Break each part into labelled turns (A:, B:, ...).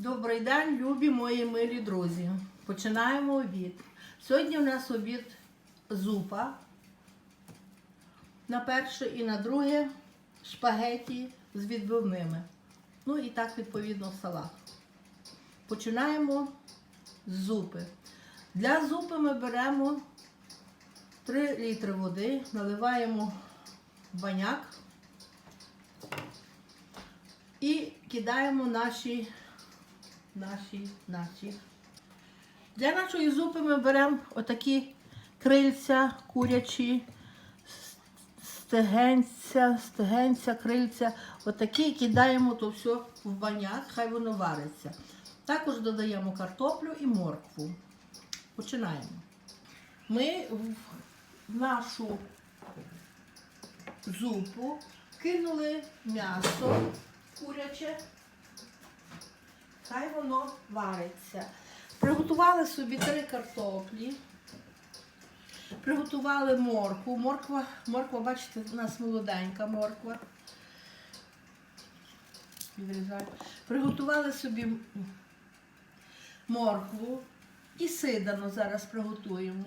A: Добрий день, любі мої милі друзі. Починаємо обід. Сьогодні у нас обід зупа. На перше і на друге шпагеті з відбивними. Ну і так, відповідно, салат. Починаємо з зупи. Для зупи ми беремо 3 літри води, наливаємо баняк і кидаємо наші наші, наші. Для нашої зупи ми беремо отакі крильця курячі, стегенця, стегенця, крильця. Отакі кидаємо то все в баняк, хай воно вариться. Також додаємо картоплю і моркву. Починаємо. Ми в нашу зупу кинули м'ясо куряче. Хай воно вариться. Приготували собі три картоплі. Приготували моркву. Морква, морква, бачите, у нас молоденька морква. Приготували собі моркву і сидано зараз приготуємо.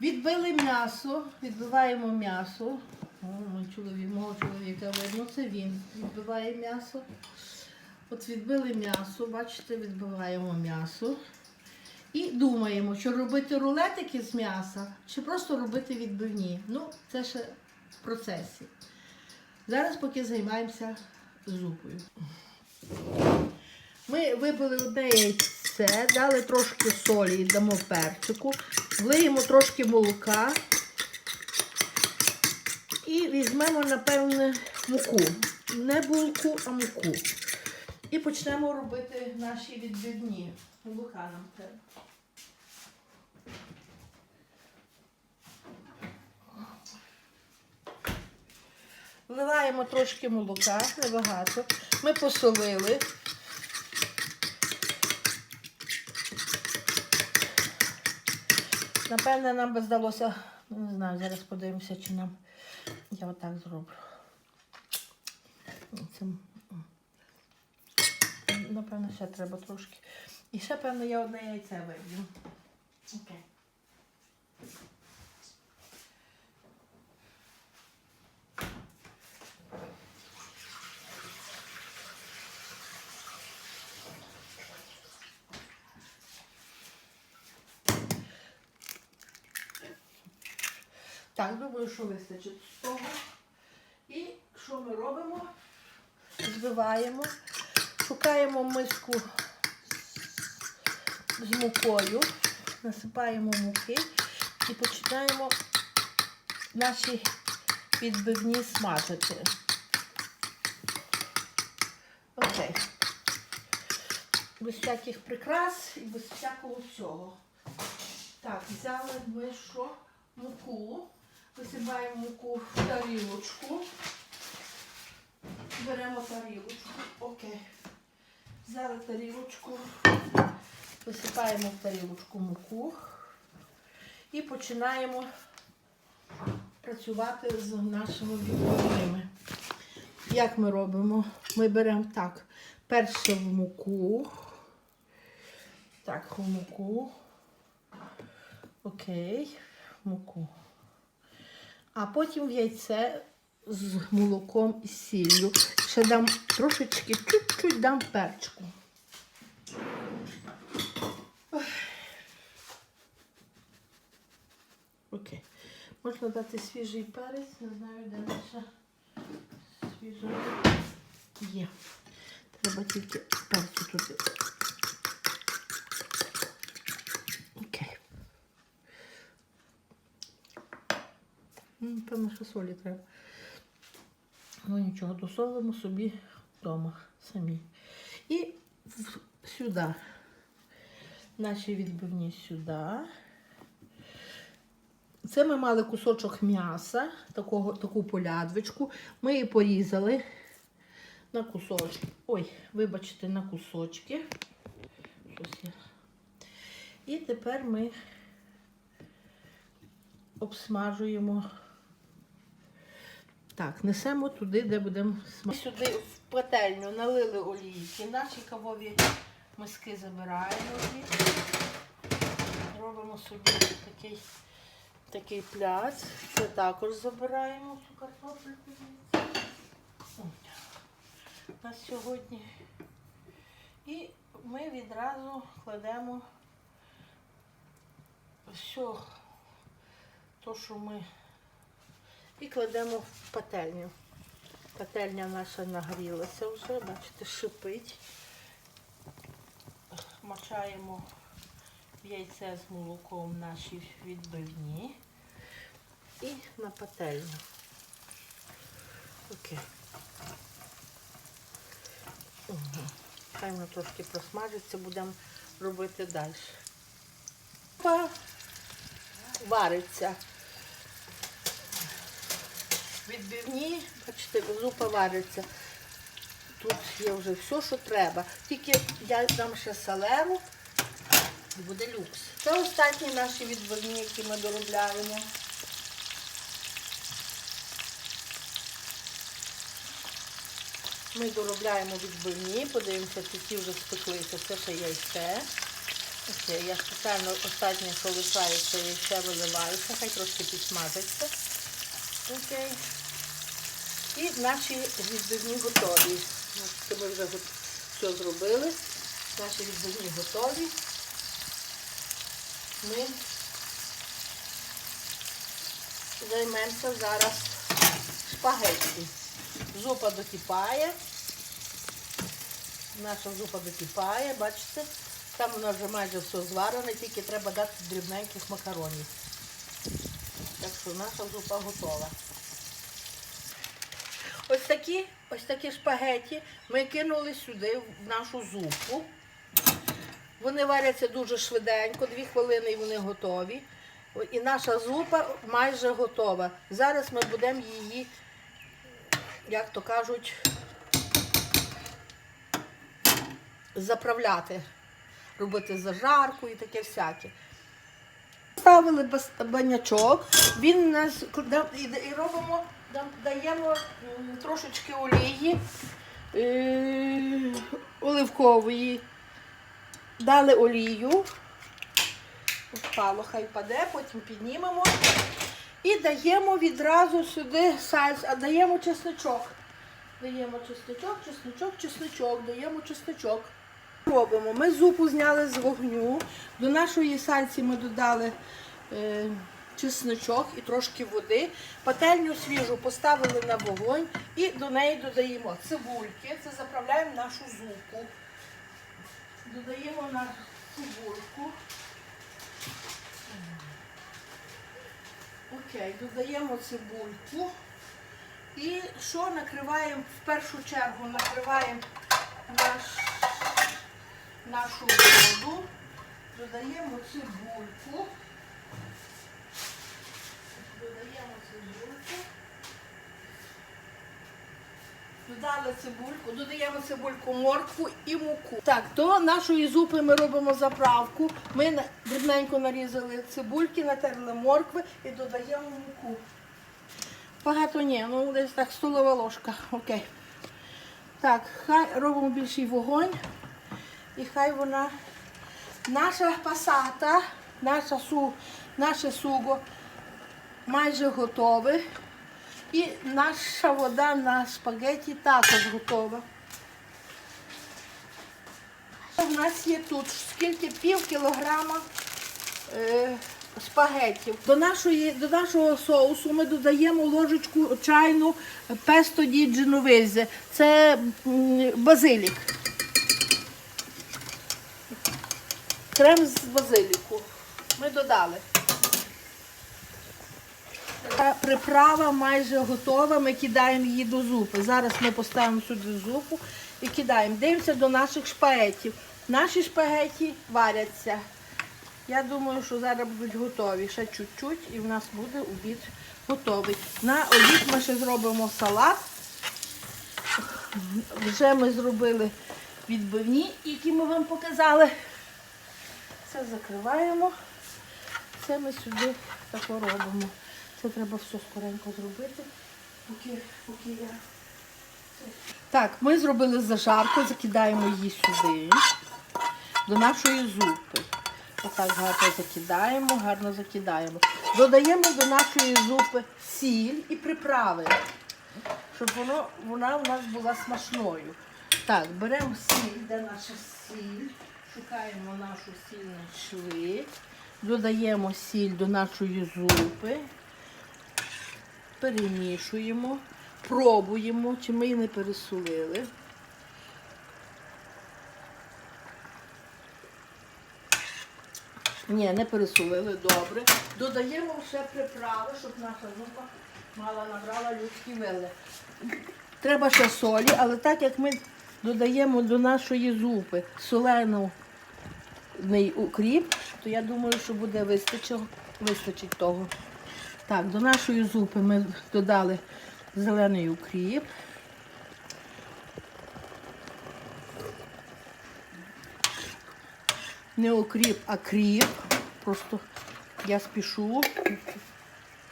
A: Відбили м'ясо, відбиваємо м'ясо. О, мій чоловік, мого чоловіка видно, це він відбиває м'ясо. От відбили м'ясо, бачите, відбиваємо м'ясо. І думаємо, чи робити рулетики з м'яса, чи просто робити відбивні. Ну, це ще в процесі. Зараз поки займаємося зупою. Ми вибили одне яйце, дали трошки солі, дамо перчику, влиємо трошки молока і візьмемо, напевне, муку. Не булку, а муку. Почнемо робити наші відбивні. Молока нам треба. Вливаємо трошки молока, небагато. Ми посолили. Напевне, нам би здалося, ну, не знаю, зараз подивимося, чи нам. Я отак зроблю. Напевно, ще треба трошки. І ще, певно, я одне яйце виб'ю. Окей. Так, думаю, що вистачить з того. І що ми робимо? Збиваємо. Шукаємо миску з мукою, насипаємо муки і починаємо наші відбивні смажити. Окей. Без всяких прикрас і без всякого всього. Так, взяли ми що? Муку. Висипаємо муку в тарілочку. Беремо тарілочку. Окей. Взяли тарілочку, висипаємо в тарілочку муку і починаємо працювати з нашими відбивними. Як ми робимо? Ми беремо так, перше в муку. Так, в муку. Окей, в муку. А потім в яйце з молоком і сіллю. Ще дам трошечки, чуть-чуть дам перчику. Ой. Окей. Можна дати свіжий перець, не знаю, де наша свіжа. Є. Треба тільки перцю туди. Окей. М, Певно, що солі треба. Ну нічого, досолимо собі вдома самі. І сюди. Наші відбивні сюди. Це ми мали кусочок м'яса, такого, таку полядвичку. Ми її порізали на кусочки. Ой, вибачте, на кусочки. Щось я. І тепер ми обсмажуємо Так, несемо туди, де будемо смажити. Сюди в пательню налили олійки. Наші кавові миски забираємо. Робимо собі такий, такий пляц. Це також забираємо цю картоплю. На сьогодні. І ми відразу кладемо все, то, що ми і кладемо в пательню. Пательня наша нагрілася вже, бачите, шипить. Мачаємо в яйце з молоком наші відбивні і на пательню. Окей. Угу. Хай воно трошки просмажиться, будемо робити далі. Вариться. Відбивні, бачите, зупа вариться. Тут є вже все, що треба. Тільки я дам ще салеру і буде люкс. Це останні наші відбивні, які ми доробляємо. Ми доробляємо відбивні, подивимося, чи вже спеклися. Це ще яйце. Окей, я спеціально останнє, що лишається, яйце виливаюся, хай трошки підсмажиться. Окей. І наші відбивні готові. Бачите, Ми вже все зробили. Наші відбивні готові. Ми займемося зараз шпагетті. Зупа докипає. Наша зупа докипає, бачите? Там вона вже майже все зварене, тільки треба дати дрібненьких макаронів. Так що наша зупа готова. Ось такі, ось такі шпагеті ми кинули сюди, в нашу зупу. Вони варяться дуже швиденько, дві хвилини і вони готові. І наша зупа майже готова. Зараз ми будемо її, як то кажуть, заправляти, робити зажарку і таке всяке. Ставили банячок, він у нас і, робимо, даємо трошечки олії е, оливкової. Дали олію. Впало, хай паде, потім піднімемо. І даємо відразу сюди сальс, а даємо чесничок. Даємо чесничок, чесничок, чесничок, даємо чесничок. Робимо. Ми зупу зняли з вогню. До нашої сальці ми додали е, чесночок і трошки води. Пательню свіжу поставили на вогонь і до неї додаємо цибульки. Це заправляємо нашу зупу. Додаємо на цибульку. Окей, додаємо цибульку. І що накриваємо в першу чергу? Накриваємо наш, нашу воду, додаємо цибульку. Додаємо цибульку. Додали цибульку, додаємо цибульку, моркву і муку. Так, до нашої зупи ми робимо заправку. Ми дрібненько нарізали цибульки, натерли моркви і додаємо муку. Багато ні, ну десь так столова ложка. Окей. Так, хай робимо більший вогонь. І хай вона. Наша пасата, наша су, наше суго майже готове. І наша вода на спагеті також готова. У нас є тут скільки пів кілограма е, спагетів. До, нашої, до нашого соусу ми додаємо ложечку чайну песто ді дженовезе. Це базилік. Крем з базиліку. Ми додали. Та Приправа майже готова, ми кидаємо її до зупи. Зараз ми поставимо сюди зупу і кидаємо. Дивимося до наших шпагетів. Наші шпагеті варяться. Я думаю, що зараз будуть готові. Ще чуть-чуть і в нас буде обід готовий. На обід ми ще зробимо салат. Вже ми зробили відбивні, які ми вам показали. Це закриваємо. Це ми сюди так робимо. Це треба все скоренько зробити. Поки, поки я. Так, ми зробили зажарку, закидаємо її сюди, до нашої зупи. Отак гарно закидаємо, гарно закидаємо. Додаємо до нашої зупи сіль і приправи, щоб воно, вона у нас була смачною. Так, беремо сіль, де наша сіль, шукаємо нашу сіль знайшли, додаємо сіль до нашої зупи, перемішуємо, пробуємо, чи ми її не пересолили. Ні, не пересолили, добре. Додаємо ще приправи, щоб наша зупа мала набрала людські вили. Треба ще солі, але так як ми додаємо до нашої зупи солений укріп, то я думаю, що буде вистачить того. Так, до нашої зупи ми додали зелений укріп. Не укріп, а кріп. Просто я спішу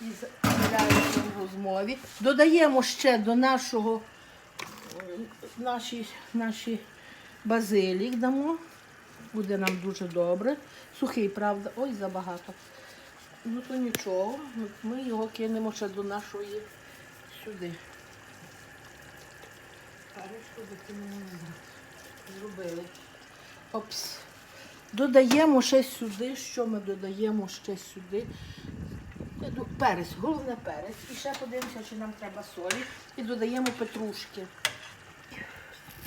A: і з'являюся в розмові. Додаємо ще до нашого наші, наші базилік дамо. Буде нам дуже добре. Сухий, правда, ой, забагато. Ну то нічого. Ми- його кинемо ще до нашої сюди. Парочку закинемо назад. Зробили. Опс. Додаємо ще сюди. Що ми додаємо ще сюди? Перець, головне перець. І ще подивимося, чи нам треба солі. І додаємо петрушки.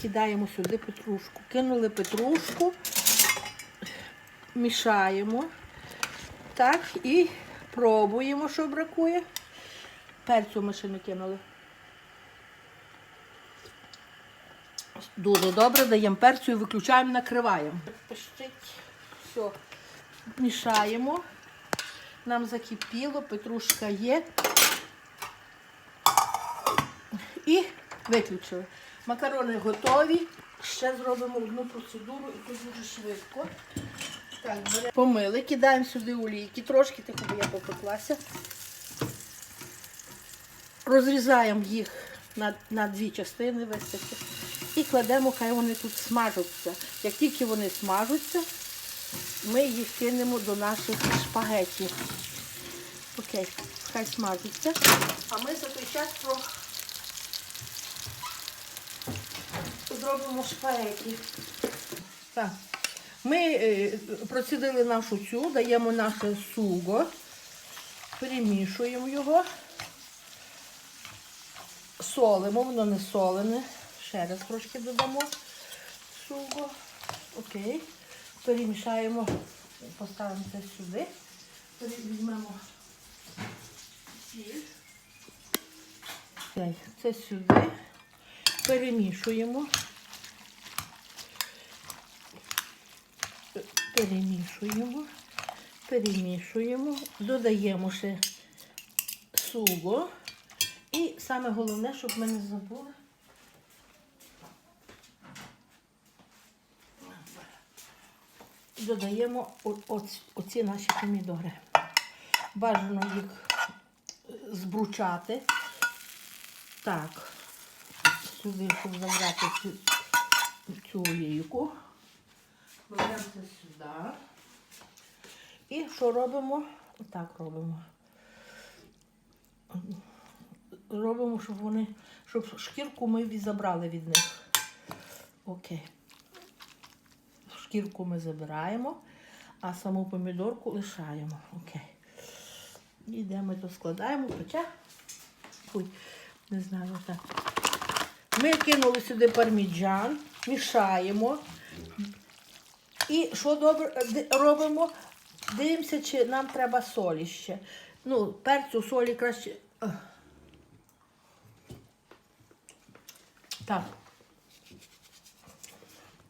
A: Кидаємо сюди петрушку. Кинули петрушку, мішаємо. Так, і пробуємо, що бракує. Перцю ми ще не кинули. Дуже добре, даємо перцю і виключаємо, накриваємо. Пищить. Все. Мішаємо. Нам закипіло, петрушка є. І виключили. Макарони готові. Ще зробимо одну процедуру і тут дуже швидко. Так, беремо. Помили, кидаємо сюди олійки, трошки тихо, бо я попеклася. Розрізаємо їх на, на дві частини вистачить. І кладемо, хай вони тут смажуться. Як тільки вони смажуться, ми їх кинемо до наших шпагетів. Окей, хай смажуться. А ми за той час про... зробимо шпагеті. Так. Ми е, процідили нашу цю, даємо наше суго, перемішуємо його, солимо, воно не солене. Ще раз трошки додамо суго. Окей. Перемішаємо, поставимо це сюди. Візьмемо сіль. Це сюди. Перемішуємо. Перемішуємо, перемішуємо, додаємо ще суго. І саме головне, щоб ми не забули. Додаємо оці наші помідори. Бажано їх збручати. Так, сюди, щоб забрати цю олійку. Беремо це сюди. І що робимо? Отак робимо. Робимо, щоб вони, щоб шкірку ми забрали від них. Окей. Шкірку ми забираємо, а саму помідорку лишаємо. Окей. І де ми то складаємо, хоча. Ой, не знаю, так. Ми кинули сюди парміджан, мішаємо. І що добре робимо? Дивимося, чи нам треба солі ще. Ну, перцю, солі краще. Так.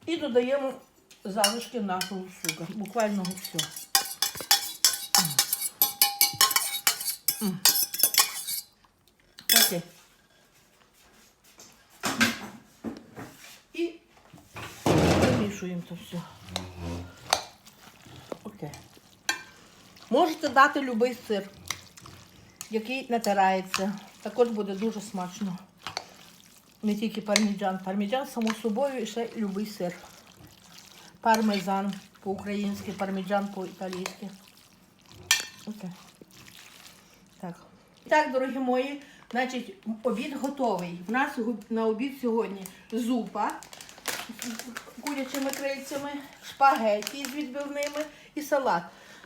A: І додаємо залишки нашого суга. Буквально все. Окей. І вимішуємо це все. Окей. Можете дати будь-який сир, який натирається. Також буде дуже смачно. Не тільки парміджан. Парміджан, само собою, і ще любий сир. Пармезан по-українськи, парміджан по-італійськи. Окей. Так. Так, дорогі мої, значить, обід готовий. У нас на обід сьогодні зупа курячими крильцями, шпагеті з відбивними і салат.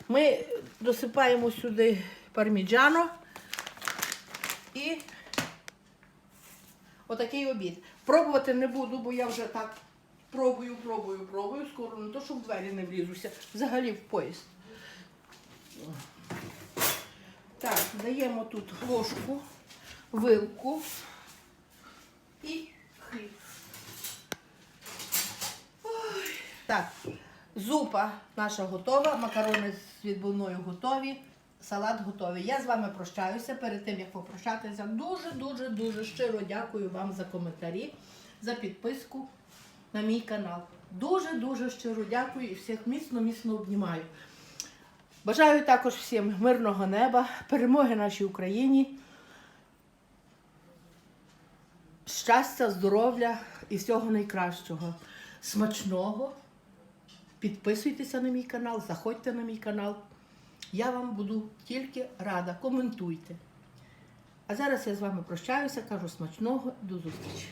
A: Ми досипаємо сюди парміджано і отакий обід. Пробувати не буду, бо я вже так пробую, пробую, пробую. Скоро не то, щоб в двері не влізуся, взагалі в поїзд. Так, даємо тут ложку, вилку і хліб. Ой. Так, зупа наша готова, макарони з відбивною готові, салат готовий. Я з вами прощаюся. Перед тим як попрощатися, дуже, дуже, дуже щиро дякую вам за коментарі, за підписку на мій канал. Дуже, дуже щиро дякую і всіх міцно, міцно обнімаю. Бажаю також всім мирного неба, перемоги нашій Україні, щастя, здоров'я і всього найкращого. Смачного. Підписуйтеся на мій канал, заходьте на мій канал. Я вам буду тільки рада. Коментуйте. А зараз я з вами прощаюся, кажу смачного, до зустрічі.